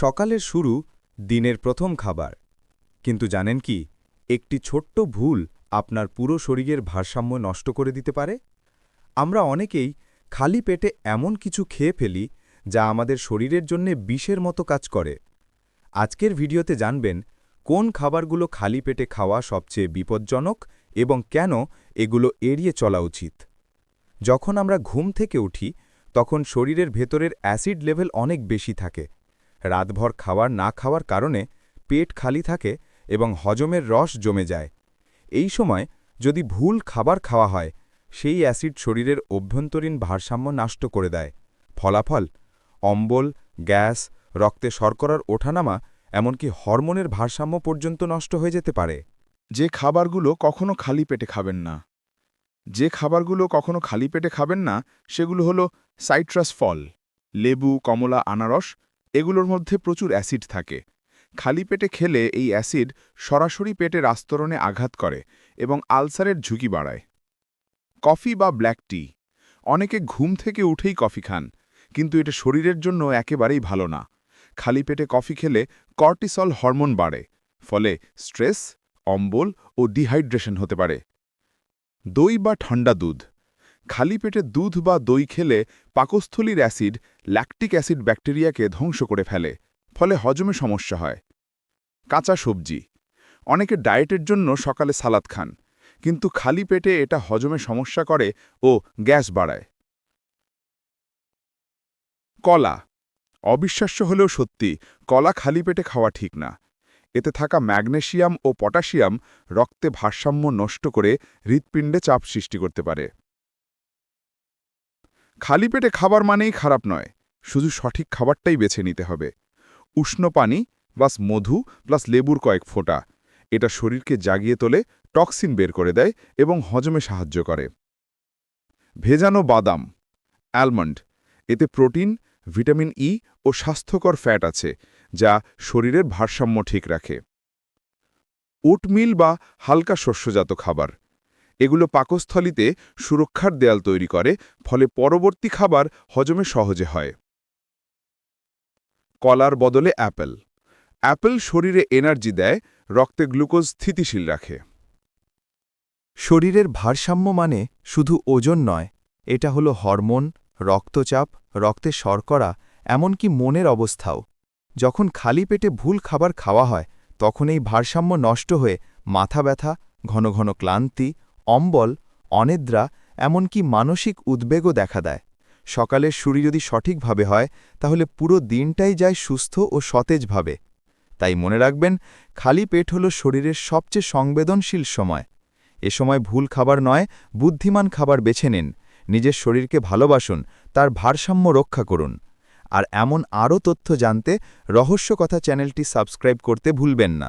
সকালের শুরু দিনের প্রথম খাবার। কিন্তু জানেন কি, একটি ছোট্ট ভুল আপনার পুরো শরীরের ভারসাম্য নষ্ট করে দিতে পারে? আমরা অনেকেই খালি পেটে এমন কিছু খেয়ে ফেলি যা আমাদের শরীরের জন্যে বিষের মতো কাজ করে। আজকের ভিডিওতে জানবেন কোন খাবারগুলো খালি পেটে খাওয়া সবচেয়ে বিপজ্জনক এবং কেন এগুলো এড়িয়ে চলা উচিত। যখন আমরা ঘুম থেকে উঠি, তখন শরীরের ভেতরের অ্যাসিড লেভেল অনেক বেশি থাকে। রাতভর খাওয়ার না খাওয়ার কারণে পেট খালি থাকে এবং হজমের রস জমে যায়। এই সময় যদি ভুল খাবার খাওয়া হয়, সেই অ্যাসিড শরীরের অভ্যন্তরীণ ভারসাম্য নষ্ট করে দেয়। ফলাফল, অম্বল, গ্যাস, রক্তে শর্করার ওঠানামা এমনকি হরমোনের ভারসাম্য পর্যন্ত নষ্ট হয়ে যেতে পারে। যে খাবারগুলো কখনো খালি পেটে খাবেন না। যে খাবারগুলো কখনো খালি পেটে খাবেন না, সেগুলো হলো সাইট্রাস ফল, লেবু, কমলা, আনারস এগুলোর মধ্যে প্রচুর অ্যাসিড থাকে। খালি পেটে খেলে এই অ্যাসিড সরাসরি পেটের আস্তরণে আঘাত করে এবং আলসারের ঝুঁকি বাড়ায়। কফি বা ব্ল্যাক টি। অনেকে ঘুম থেকে উঠেই কফি খান, কিন্তু এটা শরীরের জন্য একেবারেই ভালো না। খালি পেটে কফি খেলে কর্টিসল হরমোন বাড়ে, ফলে স্ট্রেস, অম্বল ও ডিহাইড্রেশন হতে পারে। দই বা ঠান্ডা দুধ। খালি পেটে দুধ বা দই খেলে পাকস্থলীর অ্যাসিড ল্যাকটিক অ্যাসিড ব্যাকটেরিয়াকে ধ্বংস করে ফেলে, ফলে হজমে সমস্যা হয়। কাঁচা সবজি। অনেকে ডায়েটের জন্য সকালে সালাদ খান, কিন্তু খালি পেটে এটা হজমে সমস্যা করে ও গ্যাস বাড়ায়। কলা। অবিশ্বাস্য হলেও সত্যি, কলা খালি পেটে খাওয়া ঠিক না। এতে থাকা ম্যাগনেশিয়াম ও পটাশিয়াম রক্তে ভারসাম্য নষ্ট করে হৃৎপিণ্ডে চাপ সৃষ্টি করতে পারে। খালি পেটে খাবার মানেই খারাপ নয়, শুধু সঠিক খাবারটাই বেছে নিতে হবে। উষ্ণ পানি, প্লাস মধু, প্লাস লেবুর কয়েক ফোঁটা। এটা শরীরকে জাগিয়ে তোলে, টক্সিন বের করে দেয় এবং হজমে সাহায্য করে। ভেজানো বাদাম, অ্যালমন্ড, এতে প্রোটিন, ভিটামিন ই ও স্বাস্থ্যকর ফ্যাট আছে, যা শরীরের ভারসাম্য ঠিক রাখে। ওটমিল বা হালকা শস্যজাত খাবার এগুলো পাকস্থলিতে সুরক্ষার দেয়াল তৈরি করে, ফলে পরবর্তী খাবার হজমে সহজে হয়। কলার বদলে অ্যাপেল। অ্যাপেল শরীরে এনার্জি দেয়, রক্তে গ্লুকোজ স্থিতিশীল রাখে। শরীরের ভারসাম্য মানে শুধু ওজন নয়, এটা হলো হরমোন, রক্তচাপ, রক্তে শর্করা, এমনকি মনের অবস্থাও। যখন খালি পেটে ভুল খাবার খাওয়া হয়, তখন এই ভারসাম্য নষ্ট হয়ে মাথা ব্যথা, ঘন ঘন ক্লান্তি অম্বল, অনিদ্রা, এমনকি মানসিক উদ্বেগও দেখা দেয়। সকালের শুরু যদি সঠিকভাবে হয়, তাহলে পুরো দিনটাই যায় সুস্থ ও সতেজভাবে। তাই মনে রাখবেন, খালি পেট হল শরীরের সবচেয়ে সংবেদনশীল সময়। এ সময় ভুল খাবার নয়, বুদ্ধিমান খাবার বেছে নিন। নিজের শরীরকে ভালোবাসুন, তার ভারসাম্য রক্ষা করুন। আর এমন আরও তথ্য জানতে রহস্য কথা চ্যানেলটি সাবস্ক্রাইব করতে ভুলবেন না।